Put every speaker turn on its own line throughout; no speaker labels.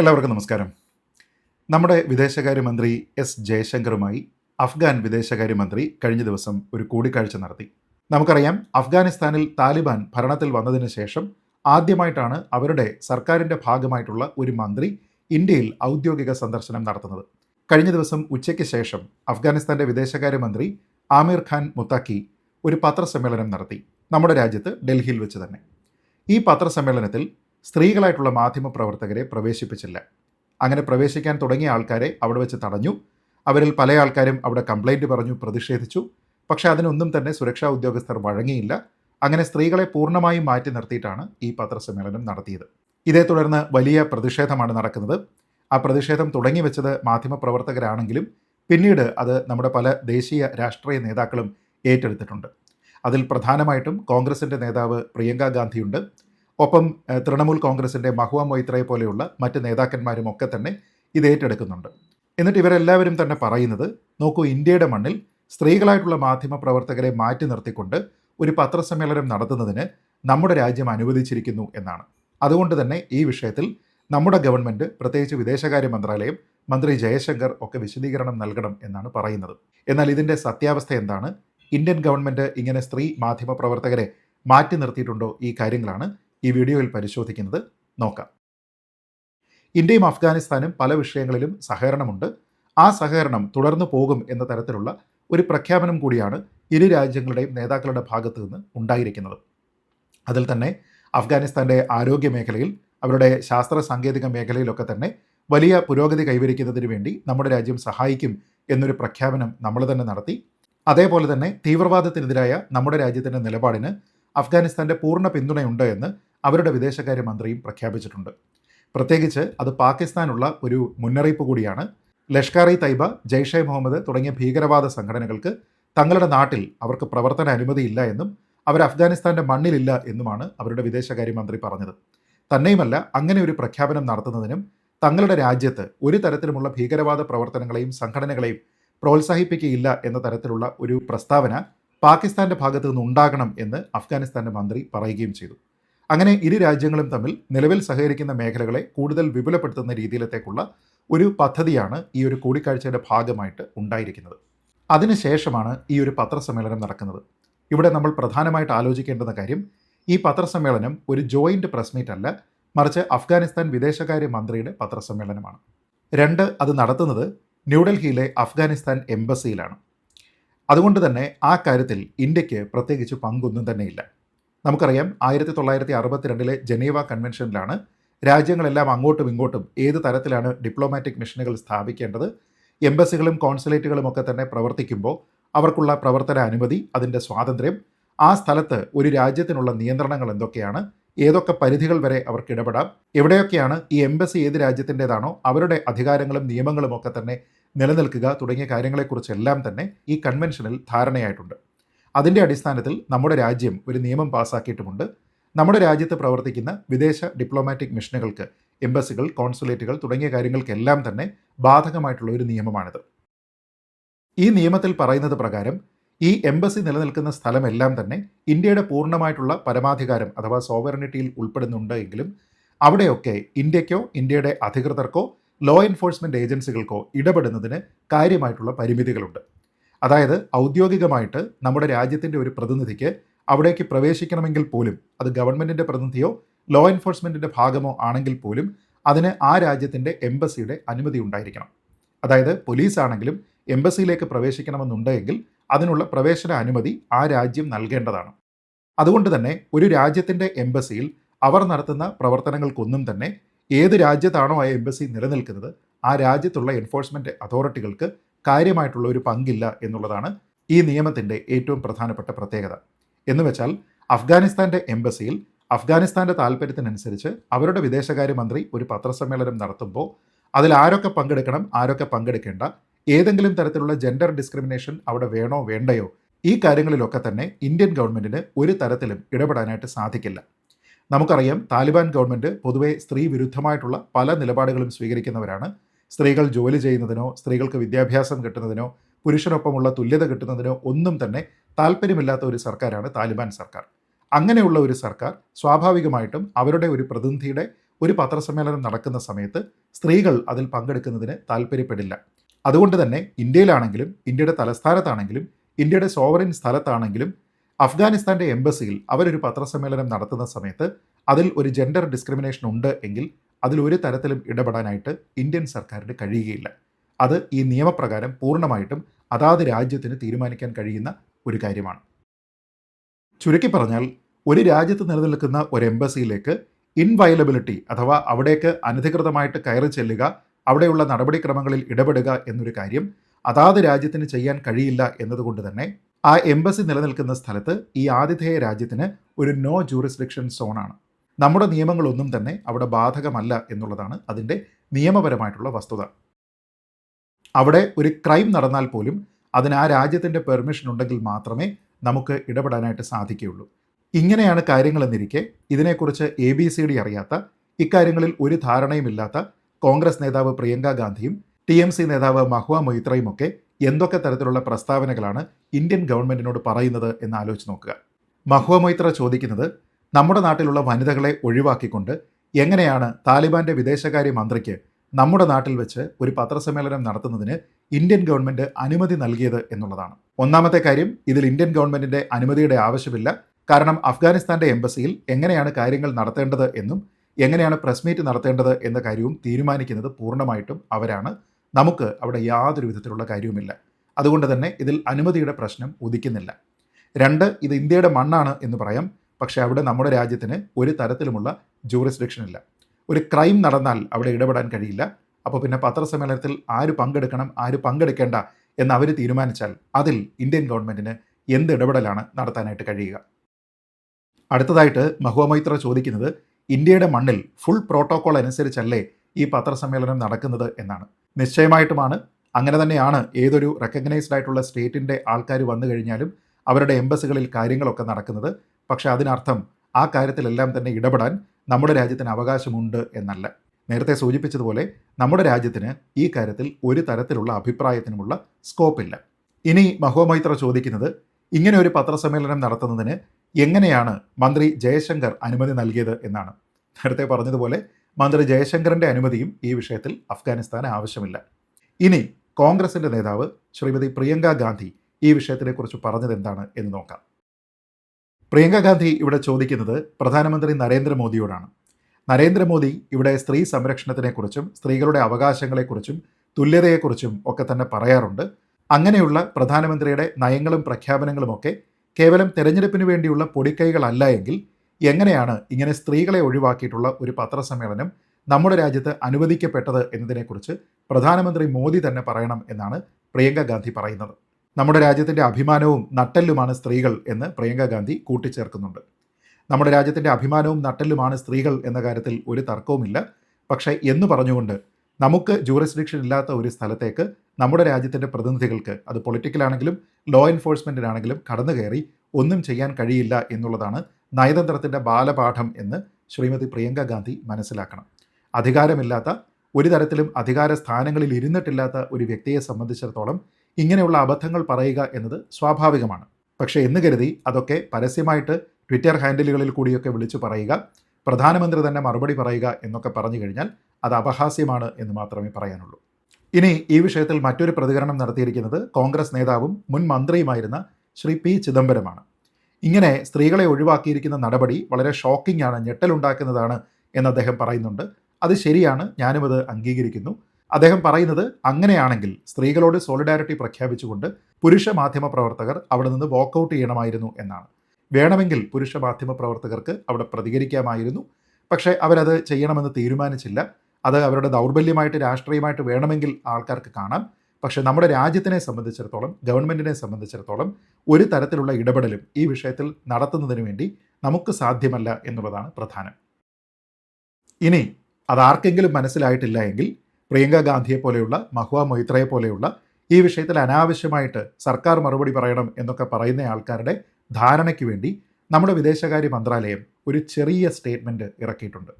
എല്ലാവർക്കും നമസ്കാരം. നമ്മുടെ വിദേശകാര്യമന്ത്രി എസ് ജയശങ്കറുമായി അഫ്ഗാൻ വിദേശകാര്യമന്ത്രി കഴിഞ്ഞ ദിവസം ഒരു കൂടിക്കാഴ്ച നടത്തി. നമുക്കറിയാം അഫ്ഗാനിസ്ഥാനിൽ താലിബാൻ ഭരണത്തിൽ വന്നതിന് ശേഷം ആദ്യമായിട്ടാണ് അവരുടെ സർക്കാരിന്റെ ഭാഗമായിട്ടുള്ള ഒരു മന്ത്രി ഇന്ത്യയിൽ ഔദ്യോഗിക സന്ദർശനം നടത്തുന്നത്. കഴിഞ്ഞ ദിവസം ഉച്ചയ്ക്ക് ശേഷം അഫ്ഗാനിസ്ഥാന്റെ വിദേശകാര്യമന്ത്രി ആമിർ ഖാൻ മുത്താക്കി ഒരു പത്രസമ്മേളനം നടത്തി നമ്മുടെ രാജ്യത്ത് ഡൽഹിയിൽ വെച്ച് തന്നെ. ഈ പത്രസമ്മേളനത്തിൽ സ്ത്രീകളായിട്ടുള്ള മാധ്യമപ്രവർത്തകരെ പ്രവേശിപ്പിച്ചില്ല. അങ്ങനെ പ്രവേശിക്കാൻ തുടങ്ങിയ ആൾക്കാരെ അവിടെ വെച്ച് തടഞ്ഞു. അവരിൽ പല ആൾക്കാരും അവിടെ കംപ്ലൈന്റ് പറഞ്ഞു പ്രതിഷേധിച്ചു. പക്ഷേ അതിനൊന്നും തന്നെ സുരക്ഷാ ഉദ്യോഗസ്ഥർ വഴങ്ങിയില്ല. അങ്ങനെ സ്ത്രീകളെ പൂർണമായും മാറ്റി നിർത്തിയിട്ടാണ് ഈ പത്രസമ്മേളനം നടത്തിയത്. ഇതേ തുടർന്ന് വലിയ പ്രതിഷേധമാണ് നടക്കുന്നത്. ആ പ്രതിഷേധം തുടങ്ങി വെച്ചത് മാധ്യമപ്രവർത്തകരാണെങ്കിലും പിന്നീട് അത് നമ്മുടെ പല ദേശീയ രാഷ്ട്രീയ നേതാക്കളും ഏറ്റെടുത്തിട്ടുണ്ട്. അതിൽ പ്രധാനമായിട്ടും കോൺഗ്രസിന്റെ നേതാവ് പ്രിയങ്ക ഗാന്ധിയുണ്ട്. ഒപ്പം തൃണമൂൽ കോൺഗ്രസിന്റെ മഹുവ മൊയ്ത്രയെ പോലെയുള്ള മറ്റ് നേതാക്കന്മാരും ഒക്കെ തന്നെ ഇത് ഏറ്റെടുക്കുന്നുണ്ട്. എന്നിട്ട് ഇവരെല്ലാവരും തന്നെ പറയുന്നത് നോക്കൂ ഇന്ത്യയുടെ മണ്ണിൽ സ്ത്രീകളായിട്ടുള്ള മാധ്യമ പ്രവർത്തകരെ മാറ്റി നിർത്തിക്കൊണ്ട് ഒരു പത്രസമ്മേളനം നടത്തുന്നതിന് നമ്മുടെ രാജ്യം അനുവദിച്ചിരിക്കുന്നു എന്നാണ്. അതുകൊണ്ട് തന്നെ ഈ വിഷയത്തിൽ നമ്മുടെ ഗവൺമെന്റ് പ്രത്യേകിച്ച് വിദേശകാര്യ മന്ത്രാലയം മന്ത്രി ജയശങ്കർ ഒക്കെ വിശദീകരണം നൽകണം എന്നാണ് പറയുന്നത്. എന്നാൽ ഇതിന്റെ സത്യാവസ്ഥ എന്താണ്? ഇന്ത്യൻ ഗവൺമെന്റ് ഇങ്ങനെ സ്ത്രീ മാധ്യമ പ്രവർത്തകരെ മാറ്റി നിർത്തിയിട്ടുണ്ടോ? ഈ കാര്യങ്ങളാണ് ഈ വീഡിയോയിൽ പരിശോധിക്കുന്നത് നോക്കാം. ഇന്ത്യയും അഫ്ഗാനിസ്ഥാനും പല വിഷയങ്ങളിലും സഹകരണമുണ്ട്. ആ സഹകരണം തുടർന്നു പോകും എന്ന തരത്തിലുള്ള ഒരു പ്രഖ്യാപനം കൂടിയാണ് ഇരു രാജ്യങ്ങളുടെയും നേതാക്കളുടെ ഭാഗത്തു നിന്ന് ഉണ്ടായിരിക്കുന്നത്. അതിൽ തന്നെ അഫ്ഗാനിസ്ഥാന്റെ ആരോഗ്യ മേഖലയിൽ അവരുടെ ശാസ്ത്ര സാങ്കേതിക മേഖലയിലൊക്കെ തന്നെ വലിയ പുരോഗതി കൈവരിക്കുന്നതിന് വേണ്ടി നമ്മുടെ രാജ്യം സഹായിക്കും എന്നൊരു പ്രഖ്യാപനം നമ്മൾ തന്നെ നടത്തി. അതേപോലെ തന്നെ തീവ്രവാദത്തിനെതിരായ നമ്മുടെ രാജ്യത്തിന്റെ നിലപാടിന് അഫ്ഗാനിസ്ഥാന്റെ പൂർണ പിന്തുണയുണ്ട് എന്ന് അവരുടെ വിദേശകാര്യമന്ത്രിയും പ്രഖ്യാപിച്ചിട്ടുണ്ട്. പ്രത്യേകിച്ച് അത് പാകിസ്ഥാനുള്ള ഒരു മുന്നറിയിപ്പ് കൂടിയാണ്. ലഷ്കർ ഇ തൈബ ജെയ്ഷെ മുഹമ്മദ് തുടങ്ങിയ ഭീകരവാദ സംഘടനകൾക്ക് തങ്ങളുടെ നാട്ടിൽ അവർക്ക് പ്രവർത്തന അനുമതിയില്ല എന്നും അവർ അഫ്ഗാനിസ്ഥാന്റെ മണ്ണിലില്ല എന്നുമാണ് അവരുടെ വിദേശകാര്യമന്ത്രി പറഞ്ഞത്. തന്നെയുമല്ല അങ്ങനെ ഒരു പ്രഖ്യാപനം നടത്തുന്നതിനും തങ്ങളുടെ രാജ്യത്ത് ഒരു തരത്തിലുമുള്ള ഭീകരവാദ പ്രവർത്തനങ്ങളെയും സംഘടനകളെയും പ്രോത്സാഹിപ്പിക്കുകയില്ല എന്ന തരത്തിലുള്ള ഒരു പ്രസ്താവന പാകിസ്ഥാന്റെ ഭാഗത്തു നിന്ന് ഉണ്ടാകണം എന്ന് അഫ്ഗാനിസ്ഥാന്റെ മന്ത്രി പറയുകയും ചെയ്തു. അങ്ങനെ ഇരു രാജ്യങ്ങളും തമ്മിൽ നിലവിൽ സഹകരിക്കുന്ന മേഖലകളെ കൂടുതൽ വിപുലപ്പെടുത്തുന്ന രീതിയിലത്തേക്കുള്ള ഒരു പദ്ധതിയാണ് ഈ ഒരു കൂടിക്കാഴ്ചയുടെ ഭാഗമായിട്ട് ഉണ്ടായിരിക്കുന്നത്. അതിനുശേഷമാണ് ഈ ഒരു പത്രസമ്മേളനം നടക്കുന്നത്. ഇവിടെ നമ്മൾ പ്രധാനമായിട്ട് ആലോചിക്കേണ്ടുന്ന കാര്യം ഈ പത്രസമ്മേളനം ഒരു ജോയിന്റ് പ്രസ് മീറ്റ് അല്ല മറിച്ച് അഫ്ഗാനിസ്ഥാൻ വിദേശകാര്യ മന്ത്രിയുടെ പത്രസമ്മേളനമാണ്. രണ്ട് അത് നടത്തുന്നത് ന്യൂഡൽഹിയിലെ അഫ്ഗാനിസ്ഥാൻ എംബസിയിലാണ്. അതുകൊണ്ട് തന്നെ ആ കാര്യത്തിൽ ഇന്ത്യയ്ക്ക് പ്രത്യേകിച്ച് പങ്കൊന്നും തന്നെയില്ല. നമുക്കറിയാം ആയിരത്തി തൊള്ളായിരത്തി അറുപത്തിരണ്ടിലെ ജനീവ കൺവെൻഷനിലാണ് രാജ്യങ്ങളെല്ലാം അങ്ങോട്ടും ഇങ്ങോട്ടും ഏത് തരത്തിലാണ് ഡിപ്ലോമാറ്റിക് മിഷനുകൾ സ്ഥാപിക്കേണ്ടത് എംബസികളും കോൺസുലേറ്റുകളും ഒക്കെ തന്നെ പ്രവർത്തിക്കുമ്പോൾ അവർക്കുള്ള പ്രവർത്തന അനുമതി അതിന്റെ സ്വാതന്ത്ര്യം ആ സ്ഥലത്ത് ഒരു രാജ്യത്തിനുള്ള നിയന്ത്രണങ്ങൾ എന്തൊക്കെയാണ് ഏതൊക്കെ പരിധികൾ വരെ അവർക്ക് ഇടപെടാം എവിടെയൊക്കെയാണ് ഈ എംബസി ഏത് രാജ്യത്തിന്റെതാണോ അവരുടെ അധികാരങ്ങളും നിയമങ്ങളും ഒക്കെ തന്നെ നിലനിൽക്കുക തുടങ്ങിയ കാര്യങ്ങളെക്കുറിച്ചെല്ലാം തന്നെ ഈ കൺവെൻഷനിൽ ധാരണയായിട്ടുണ്ട്. അതിന്റെ അടിസ്ഥാനത്തിൽ നമ്മുടെ രാജ്യം ഒരു നിയമം പാസ്സാക്കിയിട്ടുമുണ്ട് നമ്മുടെ രാജ്യത്ത് പ്രവർത്തിക്കുന്ന വിദേശ ഡിപ്ലോമാറ്റിക് മിഷനുകൾക്ക് എംബസികൾ കോൺസുലേറ്റുകൾ തുടങ്ങിയ കാര്യങ്ങൾക്കെല്ലാം തന്നെ ബാധകമായിട്ടുള്ള ഒരു നിയമമാണിത്. ഈ നിയമത്തിൽ പറയുന്നത് പ്രകാരം ഈ എംബസി നിലനിൽക്കുന്ന സ്ഥലമെല്ലാം തന്നെ ഇന്ത്യയുടെ പൂർണമായിട്ടുള്ള പരമാധികാരം അഥവാ സോവറിനിറ്റിയിൽ ഉൾപ്പെടുന്നുണ്ട് എങ്കിലും അവിടെയൊക്കെ ഇന്ത്യക്കോ ഇന്ത്യയുടെ അധികൃതർക്കോ ലോ എൻഫോഴ്സ്മെന്റ് ഏജൻസികൾക്കോ ഇടപെടുന്നതിന് കാര്യമായിട്ടുള്ള പരിമിതികളുണ്ട്. അതായത് ഔദ്യോഗികമായിട്ട് നമ്മുടെ രാജ്യത്തിന്റെ ഒരു പ്രതിനിധിക്ക് അവിടേക്ക് പ്രവേശിക്കണമെങ്കിൽ പോലും അത് ഗവൺമെന്റിന്റെ പ്രതിനിധിയോ ലോ എൻഫോഴ്സ്മെന്റിന്റെ ഭാഗമോ ആണെങ്കിൽ പോലും അതിന് ആ രാജ്യത്തിന്റെ എംബസിയുടെ അനുമതി ഉണ്ടായിരിക്കണം. അതായത് പോലീസ് ആണെങ്കിലും എംബസിയിലേക്ക് പ്രവേശിക്കണമെന്നുണ്ടെങ്കിൽ അതിനുള്ള പ്രവേശന അനുമതി ആ രാജ്യം നൽകേണ്ടതാണ്. അതുകൊണ്ട് തന്നെ ഒരു രാജ്യത്തിന്റെ എംബസിയിൽ അവർ നടത്തുന്ന പ്രവർത്തനങ്ങൾക്കൊന്നും തന്നെ ഏത് രാജ്യത്താണോ ആ എംബസി നിലനിൽക്കുന്നത് ആ രാജ്യത്തുള്ള എൻഫോഴ്സ്മെന്റ് അതോറിറ്റികൾക്ക് കാര്യമായിട്ടുള്ള ഒരു പങ്കില്ല എന്നുള്ളതാണ് ഈ നിയമത്തിന്റെ ഏറ്റവും പ്രധാനപ്പെട്ട പ്രത്യേകത. എന്ന് വെച്ചാൽ അഫ്ഗാനിസ്ഥാന്റെ എംബസിയിൽ അഫ്ഗാനിസ്ഥാന്റെ താല്പര്യത്തിനനുസരിച്ച് അവരുടെ വിദേശകാര്യമന്ത്രി ഒരു പത്രസമ്മേളനം നടത്തുമ്പോൾ അതിൽ ആരൊക്കെ പങ്കെടുക്കണം ആരൊക്കെ പങ്കെടുക്കേണ്ട ഏതെങ്കിലും തരത്തിലുള്ള ജെൻഡർ ഡിസ്ക്രിമിനേഷൻ അവിടെ വേണോ വേണ്ടയോ ഈ കാര്യങ്ങളിലൊക്കെ തന്നെ ഇന്ത്യൻ ഗവൺമെന്റിന് ഒരു തരത്തിലും ഇടപെടാനായിട്ട് സാധിക്കില്ല. നമുക്കറിയാം താലിബാൻ ഗവൺമെന്റ് പൊതുവെ സ്ത്രീ വിരുദ്ധമായിട്ടുള്ള പല നിലപാടുകളും സ്വീകരിക്കുന്നവരാണ്. സ്ത്രീകൾ ജോലി ചെയ്യുന്നതിനോ സ്ത്രീകൾക്ക് വിദ്യാഭ്യാസം കിട്ടുന്നതിനോ പുരുഷനൊപ്പമുള്ള തുല്യത കിട്ടുന്നതിനോ ഒന്നും തന്നെ താല്പര്യമില്ലാത്ത ഒരു സർക്കാരാണ് താലിബാൻ സർക്കാർ. അങ്ങനെയുള്ള ഒരു സർക്കാർ സ്വാഭാവികമായിട്ടും അവരുടെ ഒരു പ്രതിനിധിയുടെ ഒരു പത്രസമ്മേളനം നടക്കുന്ന സമയത്ത് സ്ത്രീകൾ അതിൽ പങ്കെടുക്കുന്നതിന് താല്പര്യപ്പെടില്ല. അതുകൊണ്ട് തന്നെ ഇന്ത്യയിലാണെങ്കിലും ഇന്ത്യയുടെ തലസ്ഥാനത്താണെങ്കിലും ഇന്ത്യയുടെ സോവറിൻ സ്ഥലത്താണെങ്കിലും അഫ്ഗാനിസ്ഥാന്റെ എംബസിയിൽ അവരൊരു പത്രസമ്മേളനം നടത്തുന്ന സമയത്ത് അതിൽ ഒരു ജെൻഡർ ഡിസ്ക്രിമിനേഷൻ ഉണ്ട് എങ്കിൽ അതിൽ ഒരു തരത്തിലും ഇടപെടാനായിട്ട് ഇന്ത്യൻ സർക്കാരിന് കഴിയുകയില്ല. അത് ഈ നിയമപ്രകാരം പൂർണമായിട്ടും അതാത് രാജ്യത്തിന് തീരുമാനിക്കാൻ കഴിയുന്ന ഒരു കാര്യമാണ്. ചുരുക്കി പറഞ്ഞാൽ ഒരു രാജ്യത്ത് നിലനിൽക്കുന്ന ഒരു എംബസിയിലേക്ക് ഇൻവയലബിലിറ്റി അഥവാ അവിടേക്ക് അനധികൃതമായിട്ട് കയറി ചെല്ലുക അവിടെയുള്ള നടപടിക്രമങ്ങളിൽ ഇടപെടുക എന്നൊരു കാര്യം അതാത് രാജ്യത്തിന് ചെയ്യാൻ കഴിയില്ല എന്നതുകൊണ്ട് തന്നെ ആ എംബസി നിലനിൽക്കുന്ന സ്ഥലത്ത് ഈ ആതിഥേയ രാജ്യത്തിന് ഒരു നോ ജൂറിസ്ഡിക്ഷൻ സോണാണ് നമ്മുടെ നിയമങ്ങളൊന്നും തന്നെ അവിടെ ബാധകമല്ല എന്നുള്ളതാണ് അതിന്റെ നിയമപരമായിട്ടുള്ള വസ്തുത. അവിടെ ഒരു ക്രൈം നടന്നാൽ പോലും അതിന് ആ രാജ്യത്തിന്റെ പെർമിഷൻ ഉണ്ടെങ്കിൽ മാത്രമേ നമുക്ക് ഇടപെടാനായിട്ട് സാധിക്കുകയുള്ളൂ. ഇങ്ങനെയാണ് കാര്യങ്ങളെന്നിരിക്കെ ഇതിനെക്കുറിച്ച് എ ബി സി ഡി അറിയാത്ത ഇക്കാര്യങ്ങളിൽ ഒരു ധാരണയുമില്ലാത്ത കോൺഗ്രസ് നേതാവ് പ്രിയങ്ക ഗാന്ധിയും ടി എം സി നേതാവ് മഹുവ മൊയ്ത്രയും ഒക്കെ എന്തൊക്കെ തരത്തിലുള്ള പ്രസ്താവനകളാണ് ഇന്ത്യൻ ഗവൺമെന്റിനോട് പറയുന്നത് എന്ന് ആലോചിച്ച് നോക്കുക. മഹുവ മൊയ്ത്ര ചോദിക്കുന്നത് നമ്മുടെ നാട്ടിലുള്ള വനിതകളെ ഒഴിവാക്കിക്കൊണ്ട് എങ്ങനെയാണ് താലിബാന്റെ വിദേശകാര്യ മന്ത്രിക്ക് നമ്മുടെ നാട്ടിൽ വെച്ച് ഒരു പത്രസമ്മേളനം നടത്തുന്നതിന് ഇന്ത്യൻ ഗവൺമെന്റ് അനുമതി നൽകിയത് എന്നുള്ളതാണ്. ഒന്നാമത്തെ കാര്യം ഇതിൽ ഇന്ത്യൻ ഗവൺമെന്റിന്റെ അനുമതിയുടെ ആവശ്യമില്ല. കാരണം അഫ്ഗാനിസ്ഥാന്റെ എംബസിയിൽ എങ്ങനെയാണ് കാര്യങ്ങൾ നടത്തേണ്ടത് എന്നും എങ്ങനെയാണ് പ്രസ് മീറ്റ് നടത്തേണ്ടത് എന്ന കാര്യവും തീരുമാനിക്കുന്നത് പൂർണമായിട്ടും അവരാണ്. നമുക്ക് അവിടെ യാതൊരു വിധത്തിലുള്ള കാര്യവുമില്ല. അതുകൊണ്ട് തന്നെ ഇതിൽ അനുമതിയുടെ പ്രശ്നം ഉദിക്കുന്നില്ല. രണ്ട് ഇത് ഇന്ത്യയുടെ മണ്ണാണ് എന്ന് പറയാം. പക്ഷേ അവിടെ നമ്മുടെ രാജ്യത്തിന് ഒരു തരത്തിലുമുള്ള ജൂറിസ്ഡിക്ഷൻ ഇല്ല. ഒരു ക്രൈം നടന്നാൽ അവിടെ ഇടപെടാൻ കഴിയില്ല. അപ്പോൾ പിന്നെ പത്രസമ്മേളനത്തിൽ ആര് പങ്കെടുക്കണം ആര് പങ്കെടുക്കേണ്ട എന്ന് അവർ തീരുമാനിച്ചാൽ അതിൽ ഇന്ത്യൻ ഗവൺമെന്റിന് എന്ത് ഇടപെടലാണ് നടത്താനായിട്ട് കഴിയുക. അടുത്തതായിട്ട് മഹുവമൈത്ര ചോദിക്കുന്നത് ഇന്ത്യയുടെ മണ്ണിൽ ഫുൾ പ്രോട്ടോകോൾ അനുസരിച്ചല്ലേ ഈ പത്രസമ്മേളനം നടക്കുന്നത് എന്നാണ്. നിശ്ചയമായിട്ടുമാണ് അങ്ങനെ തന്നെയാണ് ഏതൊരു റെക്കഗ്നൈസ്ഡ് ആയിട്ടുള്ള സ്റ്റേറ്റിന്റെ ആൾക്കാർ വന്നു കഴിഞ്ഞാലും അവരുടെ എംബസികളിൽ കാര്യങ്ങളൊക്കെ നടക്കുന്നത്. പക്ഷേ അതിനർത്ഥം ആ കാര്യത്തിലെല്ലാം തന്നെ ഇടപെടാൻ നമ്മുടെ രാജ്യത്തിന് അവകാശമുണ്ട് എന്നല്ല. നേരത്തെ സൂചിപ്പിച്ചതുപോലെ നമ്മുടെ രാജ്യത്തിന് ഈ കാര്യത്തിൽ ഒരു തരത്തിലുള്ള അഭിപ്രായത്തിനുമുള്ള സ്കോപ്പില്ല. ഇനി മഹോമൈത്ര ചോദിക്കുന്നത് ഇങ്ങനെ ഒരു പത്രസമ്മേളനം നടത്തുന്നതിന് എങ്ങനെയാണ് മന്ത്രി ജയശങ്കർ അനുമതി നൽകിയത് എന്നാണ്. നേരത്തെ പറഞ്ഞതുപോലെ മന്ത്രി ജയശങ്കറിന്റെ അനുമതിയും ഈ വിഷയത്തിൽ അഫ്ഗാനിസ്ഥാന് ആവശ്യമില്ല. ഇനി കോൺഗ്രസിന്റെ നേതാവ് ശ്രീമതി പ്രിയങ്ക ഗാന്ധി ഈ വിഷയത്തിനെക്കുറിച്ച് പറഞ്ഞത് എന്താണ് എന്ന് നോക്കാം. പ്രിയങ്ക ഗാന്ധി ഇവിടെ ചോദിക്കുന്നത് പ്രധാനമന്ത്രി നരേന്ദ്രമോദിയോടാണ്. നരേന്ദ്രമോദി ഇവിടെ സ്ത്രീ സംരക്ഷണത്തിനെക്കുറിച്ചും സ്ത്രീകളുടെ അവകാശങ്ങളെക്കുറിച്ചും തുല്യതയെക്കുറിച്ചും ഒക്കെ തന്നെ പറയാറുണ്ട്. അങ്ങനെയുള്ള പ്രധാനമന്ത്രിയുടെ നയങ്ങളും പ്രഖ്യാപനങ്ങളുമൊക്കെ കേവലം തെരഞ്ഞെടുപ്പിന് വേണ്ടിയുള്ള പൊടിക്കൈകളല്ല എങ്കിൽ എങ്ങനെയാണ് ഇങ്ങനെ സ്ത്രീകളെ ഒഴിവാക്കിയിട്ടുള്ള ഒരു പത്രസമ്മേളനം നമ്മുടെ രാജ്യത്ത് അനുവദിക്കപ്പെട്ടത് എന്നതിനെക്കുറിച്ച് പ്രധാനമന്ത്രി മോദി തന്നെ പറയണം എന്നാണ് പ്രിയങ്ക ഗാന്ധി പറയുന്നത്. നമ്മുടെ രാജ്യത്തിന്റെ അഭിമാനവും നട്ടെല്ലുമാണ് സ്ത്രീകൾ എന്ന് പ്രിയങ്ക ഗാന്ധി കൂട്ടിച്ചേർക്കുന്നുണ്ട്. നമ്മുടെ രാജ്യത്തിന്റെ അഭിമാനവും നട്ടെല്ലുമാണ് സ്ത്രീകൾ എന്ന കാര്യത്തിൽ ഒരു തർക്കവുമില്ല. പക്ഷേ എന്ന് പറഞ്ഞുകൊണ്ട് നമുക്ക് ജൂറിസ്ഡിക്ഷൻ ഇല്ലാത്ത ഒരു സ്ഥലത്തേക്ക് നമ്മുടെ രാജ്യത്തിന്റെ പ്രതിനിധികൾക്ക് അത് പൊളിറ്റിക്കലാണെങ്കിലും ലോ എൻഫോഴ്സ്മെന്റിനാണെങ്കിലും കടന്നു കയറി ഒന്നും ചെയ്യാൻ കഴിയില്ല എന്നുള്ളതാണ് നയതന്ത്രത്തിന്റെ ബാലപാഠം എന്ന് ശ്രീമതി പ്രിയങ്ക ഗാന്ധി മനസ്സിലാക്കണം. അധികാരമില്ലാത്ത ഒരു തരത്തിലും അധികാര സ്ഥാനങ്ങളിൽ ഇരുന്നിട്ടില്ലാത്ത ഒരു വ്യക്തിയെ സംബന്ധിച്ചിടത്തോളം ഇങ്ങനെയുള്ള അബദ്ധങ്ങൾ പറയുക എന്നത് സ്വാഭാവികമാണ്. പക്ഷേ എന്ന് കരുതി അതൊക്കെ പരസ്യമായിട്ട് ട്വിറ്റർ ഹാൻഡിലുകളിൽ കൂടിയൊക്കെ വിളിച്ചു പറയുക പ്രധാനമന്ത്രി തന്നെ മറുപടി പറയുക എന്നൊക്കെ പറഞ്ഞു കഴിഞ്ഞാൽ അത് അപഹാസ്യമാണ് എന്ന് മാത്രമേ പറയാനുള്ളൂ. ഇനി ഈ വിഷയത്തിൽ മറ്റൊരു പ്രതികരണം നടത്തിയിരിക്കുന്നത് കോൺഗ്രസ് നേതാവും മുൻ മന്ത്രിയുമായിരുന്ന ശ്രീ പി ചിദംബരമാണ്. ഇങ്ങനെ സ്ത്രീകളെ ഒഴിവാക്കിയിരിക്കുന്ന നടപടി വളരെ ഷോക്കിംഗ് ആണ് ഞെട്ടലുണ്ടാക്കുന്നതാണ് എന്ന് അദ്ദേഹം പറയുന്നുണ്ട്. അത് ശരിയാണ് ഞാനും അത് അംഗീകരിക്കുന്നു. അദ്ദേഹം പറയുന്നത് അങ്ങനെയാണെങ്കിൽ സ്ത്രീകളോട് സോളിഡാരിറ്റി പ്രഖ്യാപിച്ചുകൊണ്ട് പുരുഷ മാധ്യമ പ്രവർത്തകർ അവിടെ നിന്ന് വാക്കൗട്ട് ചെയ്യണമായിരുന്നു എന്നാണ്. വേണമെങ്കിൽ പുരുഷ മാധ്യമ പ്രവർത്തകർക്ക് അവിടെ പ്രതികരിക്കാമായിരുന്നു. പക്ഷേ അവരത് ചെയ്യണമെന്ന് തീരുമാനിച്ചില്ല. അത് അവരുടെ ദൗർബല്യമായിട്ട് രാഷ്ട്രീയമായിട്ട് വേണമെങ്കിൽ ആൾക്കാർക്ക് കാണാം. പക്ഷേ നമ്മുടെ രാജ്യത്തിനെ സംബന്ധിച്ചിടത്തോളം ഗവൺമെന്റിനെ സംബന്ധിച്ചിടത്തോളം ഒരു തരത്തിലുള്ള ഇടപെടലും ഈ വിഷയത്തിൽ നടത്തുന്നതിന് വേണ്ടി നമുക്ക് സാധ്യമല്ല എന്നുള്ളതാണ് പ്രധാനം. ഇനി അതാർക്കെങ്കിലും മനസ്സിലായിട്ടില്ല എങ്കിൽ പ്രിയങ്ക ഗാന്ധിയെ പോലെയുള്ള മഹുവ മൊയ്ത്രയെ പോലെയുള്ള ഈ വിഷയത്തിൽ അനാവശ്യമായിട്ട് സർക്കാർ മറുപടി പറയണം എന്നൊക്കെ പറയുന്ന ആൾക്കാരുടെ ധാരണയ്ക്ക് വേണ്ടി നമ്മുടെ വിദേശകാര്യ മന്ത്രാലയം ഒരു ചെറിയ സ്റ്റേറ്റ്മെന്റ് ഇറക്കിയിട്ടുണ്ട്.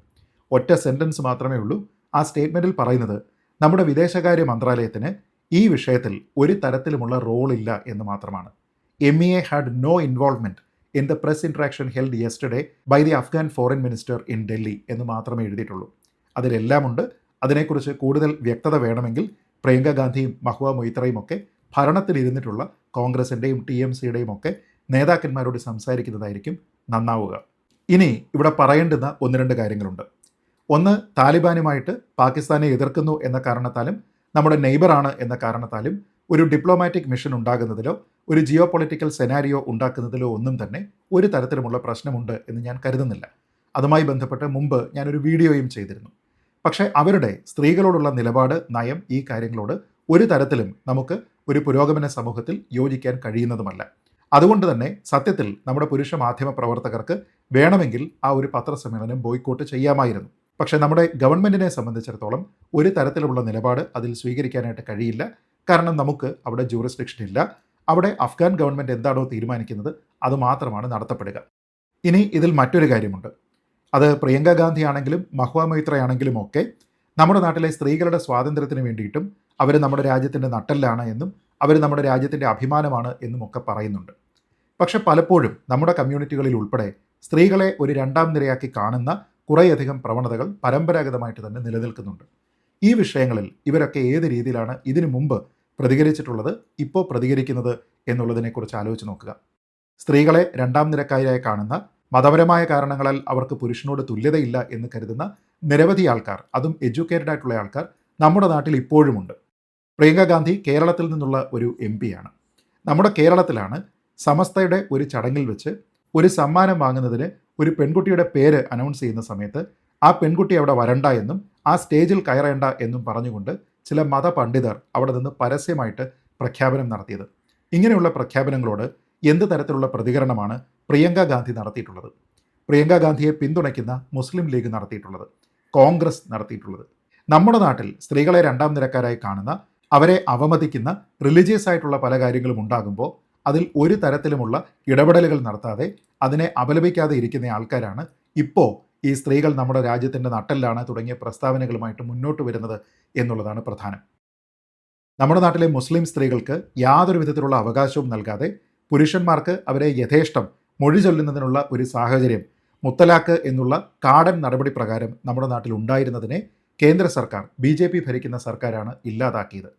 ഒറ്റ സെന്റൻസ് മാത്രമേ ഉള്ളൂ. ആ സ്റ്റേറ്റ്മെന്റിൽ പറയുന്നത് നമ്മുടെ വിദേശകാര്യ മന്ത്രാലയത്തിന് ഈ വിഷയത്തിൽ ഒരു തരത്തിലുമുള്ള റോൾ ഇല്ല എന്ന് മാത്രമാണ്. M E A had no involvement in the press interaction held yesterday by the Afghan foreign minister in Delhi എന്ന് മാത്രമേ എഴുതിയിട്ടുള്ളൂ. അതിലെല്ലാമുണ്ട്. അതിനെക്കുറിച്ച് കൂടുതൽ വ്യക്തത വേണമെങ്കിൽ പ്രിയങ്ക ഗാന്ധിയും മഹുവ മൊയ്ത്രയും ഒക്കെ ഭരണത്തിലിരുന്നിട്ടുള്ള കോൺഗ്രസിന്റെയും ടി എം സിയുടെയും ഒക്കെ നേതാക്കന്മാരോട് സംസാരിക്കുന്നതായിരിക്കും നന്നാവുക. ഇനി ഇവിടെ പറയേണ്ടുന്ന ഒന്ന് രണ്ട് കാര്യങ്ങളുണ്ട്. ഒന്ന് താലിബാനുമായിട്ട് പാകിസ്ഥാനെ എതിർക്കുന്നു എന്ന കാരണത്താലും നമ്മുടെ നെയ്ബറാണ് എന്ന കാരണത്താലും ഒരു ഡിപ്ലോമാറ്റിക് മിഷൻ ഉണ്ടാകുന്നതിലോ ഒരു ജിയോ പൊളിറ്റിക്കൽ സെനാരിയോ ഉണ്ടാക്കുന്നതിലോ ഒന്നും തന്നെ ഒരു തരത്തിലുമുള്ള പ്രശ്നമുണ്ട് എന്ന് ഞാൻ കരുതുന്നില്ല. അതുമായി ബന്ധപ്പെട്ട് മുമ്പ് ഞാനൊരു വീഡിയോയും ചെയ്തിരുന്നു. പക്ഷേ അവരുടെ സ്ത്രീകളോടുള്ള നിലപാട് നയം ഈ കാര്യങ്ങളോട് ഒരു തരത്തിലും നമുക്ക് ഒരു പുരോഗമന സമൂഹത്തിൽ യോജിക്കാൻ കഴിയുന്നതുമല്ല. അതുകൊണ്ട് തന്നെ സത്യത്തിൽ നമ്മുടെ പുരുഷ മാധ്യമ പ്രവർത്തകർക്ക് വേണമെങ്കിൽ ആ ഒരു പത്രസമ്മേളനം ബോയ്ക്കോട്ട് ചെയ്യാമായിരുന്നു. പക്ഷേ നമ്മുടെ ഗവൺമെന്റിനെ സംബന്ധിച്ചിടത്തോളം ഒരു തരത്തിലുള്ള നിലപാട് അതിൽ സ്വീകരിക്കാനായിട്ട് കഴിയില്ല. കാരണം നമുക്ക് അവിടെ ജൂറിസ്ഡിക്ഷൻ ഇല്ല. അവിടെ അഫ്ഗാൻ ഗവൺമെന്റ് എന്താണോ തീരുമാനിക്കുന്നത് അത് മാത്രമാണ് നടത്തപ്പെടുക. ഇനി ഇതിൽ മറ്റൊരു കാര്യമുണ്ട്. അത് പ്രിയങ്ക ഗാന്ധി ആണെങ്കിലും മഹ്വ മൈത്രയാണെങ്കിലും ഒക്കെ നമ്മുടെ നാട്ടിലെ സ്ത്രീകളുടെ സ്വാതന്ത്ര്യത്തിന് വേണ്ടിയിട്ടും അവർ നമ്മുടെ രാജ്യത്തിന്റെ നട്ടെല്ലാണ് എന്നും അവർ നമ്മുടെ രാജ്യത്തിന്റെ അഭിമാനമാണ് എന്നും ഒക്കെ പറയുന്നുണ്ട്. പക്ഷെ പലപ്പോഴും നമ്മുടെ കമ്മ്യൂണിറ്റികളിൽ ഉൾപ്പെടെ സ്ത്രീകളെ ഒരു രണ്ടാം നിരയാക്കി കാണുന്ന കുറേയധികം പ്രവണതകൾ പരമ്പരാഗതമായിട്ട് തന്നെ നിലനിൽക്കുന്നുണ്ട്. ഈ വിഷയങ്ങളിൽ ഇവരൊക്കെ ഏത് രീതിയിലാണ് ഇതിനു മുമ്പ് പ്രതികരിച്ചിട്ടുള്ളത് ഇപ്പോൾ പ്രതികരിക്കുന്നത് എന്നുള്ളതിനെക്കുറിച്ച് ആലോചിച്ച് നോക്കുക. സ്ത്രീകളെ രണ്ടാം നിരക്കാരായി കാണുന്ന മതപരമായ കാരണങ്ങളാൽ അവർക്ക് പുരുഷനോട് തുല്യതയില്ല എന്ന് കരുതുന്ന നിരവധി ആൾക്കാർ അതും എഡ്യൂക്കേറ്റഡ് ആയിട്ടുള്ള ആൾക്കാർ നമ്മുടെ നാട്ടിൽ ഇപ്പോഴുമുണ്ട് പ്രിയങ്ക ഗാന്ധി കേരളത്തിൽ നിന്നുള്ള ഒരു എം പിയാണ് നമ്മുടെ കേരളത്തിലാണ് സമസ്തയുടെ ഒരു ചടങ്ങിൽ വെച്ച് ഒരു സമ്മാനം വാങ്ങുന്നതിന് ഒരു പെൺകുട്ടിയുടെ പേര് അനൗൺസ് ചെയ്യുന്ന സമയത്ത് ആ പെൺകുട്ടി അവിടെ വരണ്ട എന്നും ആ സ്റ്റേജിൽ കയറേണ്ട എന്നും പറഞ്ഞുകൊണ്ട് ചില മതപണ്ഡിതർ അവിടെ നിന്ന് പരസ്യമായിട്ട് പ്രഖ്യാപനം നടത്തിയത്. ഇങ്ങനെയുള്ള പ്രഖ്യാപനങ്ങളോട് എന്ത് തരത്തിലുള്ള പ്രതികരണമാണ് പ്രിയങ്ക ഗാന്ധി നടത്തിയിട്ടുള്ളത്. പ്രിയങ്ക ഗാന്ധിയെ പിന്തുണയ്ക്കുന്ന മുസ്ലിം ലീഗ് നടത്തിയിട്ടുള്ളത്. കോൺഗ്രസ് നടത്തിയിട്ടുള്ളത്. നമ്മുടെ നാട്ടിൽ സ്ത്രീകളെ രണ്ടാം നിരക്കാരായി കാണുന്ന അവരെ അവമതിക്കുന്ന റിലീജിയസ് ആയിട്ടുള്ള പല കാര്യങ്ങളും ഉണ്ടാകുമ്പോൾ അതിൽ ഒരു തരത്തിലുമുള്ള ഇടപെടലുകൾ നടത്താതെ അതിനെ അപലപിക്കാതെ ഇരിക്കുന്ന ആൾക്കാരാണ് ഇപ്പോൾ ഈ സ്ത്രീകൾ നമ്മുടെ രാജ്യത്തിന്റെ നട്ടെല്ലാണ് തുടങ്ങിയ പ്രസ്താവനകളുമായിട്ട് മുന്നോട്ട് വരുന്നത് എന്നുള്ളതാണ് പ്രധാനം. നമ്മുടെ നാട്ടിലെ മുസ്ലിം സ്ത്രീകൾക്ക് യാതൊരു വിധത്തിലുള്ള അവകാശവും നൽകാതെ പുരുഷന്മാർക്ക് അവരെ യഥേഷ്ടം മൊഴി ചൊല്ലുന്നതിനുള്ള ഒരു സാഹചര്യം മുത്തലാക്ക് എന്നുള്ള കാടൻ നടപടി പ്രകാരം നമ്മുടെ നാട്ടിൽ ഉണ്ടായിരുന്നതിനെ കേന്ദ്ര സർക്കാർ ബി ജെ പി ഭരിക്കുന്ന സർക്കാരാണ് ഇല്ലാതാക്കിയത്.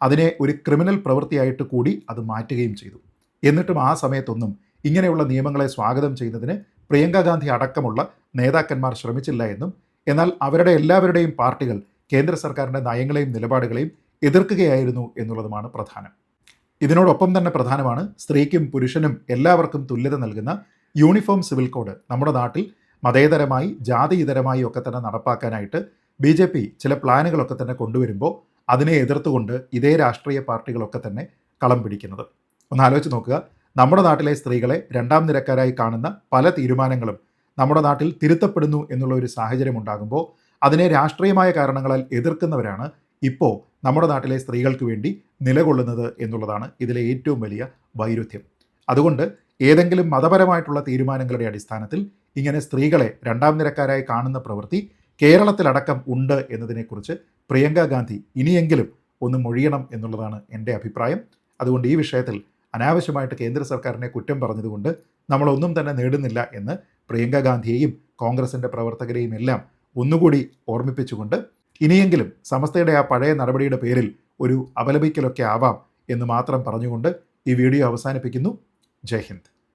അതിനെ ഒരു ക്രിമിനൽ പ്രവൃത്തിയായിട്ട് കൂടി അത് മാറ്റുകയും ചെയ്തു. എന്നിട്ടും ആ സമയത്തൊന്നും ഇങ്ങനെയുള്ള നിയമങ്ങളെ സ്വാഗതം ചെയ്യുന്നതിന് പ്രിയങ്ക ഗാന്ധി അടക്കമുള്ള നേതാക്കന്മാർ ശ്രമിച്ചില്ല എന്നും എന്നാൽ അവരുടെ എല്ലാവരുടെയും പാർട്ടികൾ കേന്ദ്ര സർക്കാരിന്റെ നയങ്ങളെയും നിലപാടുകളെയും എതിർക്കുകയായിരുന്നു എന്നുള്ളതുമാണ് പ്രധാനം. ഇതിനോടൊപ്പം തന്നെ പ്രധാനമാണ് സ്ത്രീക്കും പുരുഷനും എല്ലാവർക്കും തുല്യത നൽകുന്ന യൂണിഫോം സിവിൽ കോഡ്. നമ്മുടെ നാട്ടിൽ മതേതരമായി ജാതിയിതരമായി ഒക്കെ തന്നെ നടപ്പാക്കാനായിട്ട് ബി ജെ പി ചില പ്ലാനുകളൊക്കെ തന്നെ കൊണ്ടുവരുമ്പോൾ അതിനെ എതിർത്തുകൊണ്ട് ഇതേ രാഷ്ട്രീയ പാർട്ടികളൊക്കെ തന്നെ കളം പിടിക്കുന്നത്. ഒന്ന് ആലോചിച്ച് നോക്കുക. നമ്മുടെ നാട്ടിലെ സ്ത്രീകളെ രണ്ടാം നിരക്കാരായി കാണുന്ന പല തീരുമാനങ്ങളും നമ്മുടെ നാട്ടിൽ തിരുത്തപ്പെടുന്നു എന്നുള്ള ഒരു സാഹചര്യം ഉണ്ടാകുമ്പോൾ അതിനെ രാഷ്ട്രീയമായ കാരണങ്ങളാൽ എതിർക്കുന്നവരാണ് ഇപ്പോൾ നമ്മുടെ നാട്ടിലെ സ്ത്രീകൾക്ക് വേണ്ടി നിലകൊള്ളുന്നത് എന്നുള്ളതാണ് ഇതിലെ ഏറ്റവും വലിയ വൈരുദ്ധ്യം. അതുകൊണ്ട് ഏതെങ്കിലും മതപരമായിട്ടുള്ള തീരുമാനങ്ങളുടെ അടിസ്ഥാനത്തിൽ ഇങ്ങനെ സ്ത്രീകളെ രണ്ടാം നിരക്കാരായി കാണുന്ന പ്രവൃത്തി കേരളത്തിലടക്കം ഉണ്ട് എന്നതിനെക്കുറിച്ച് പ്രിയങ്ക ഗാന്ധി ഇനിയെങ്കിലും ഒന്ന് മൊഴിയണം എന്നുള്ളതാണ് എന്റെ അഭിപ്രായം. അതുകൊണ്ട് ഈ വിഷയത്തിൽ അനാവശ്യമായിട്ട് കേന്ദ്ര സർക്കാരിനെ കുറ്റം പറഞ്ഞതുകൊണ്ട് നമ്മളൊന്നും തന്നെ നേടുന്നില്ല എന്ന് പ്രിയങ്ക ഗാന്ധിയെയും കോൺഗ്രസിന്റെ പ്രവർത്തകരെയും എല്ലാം ഒന്നുകൂടി ഓർമ്മിപ്പിച്ചുകൊണ്ട് ഇനിയെങ്കിലും സമസ്തയുടെ ആ പഴയ നടപടിയുടെ പേരിൽ ഒരു അപലപിക്കലൊക്കെ ആവാം എന്ന് മാത്രം പറഞ്ഞുകൊണ്ട് ഈ വീഡിയോ അവസാനിപ്പിക്കുന്നു. ജയ് ഹിന്ദ്.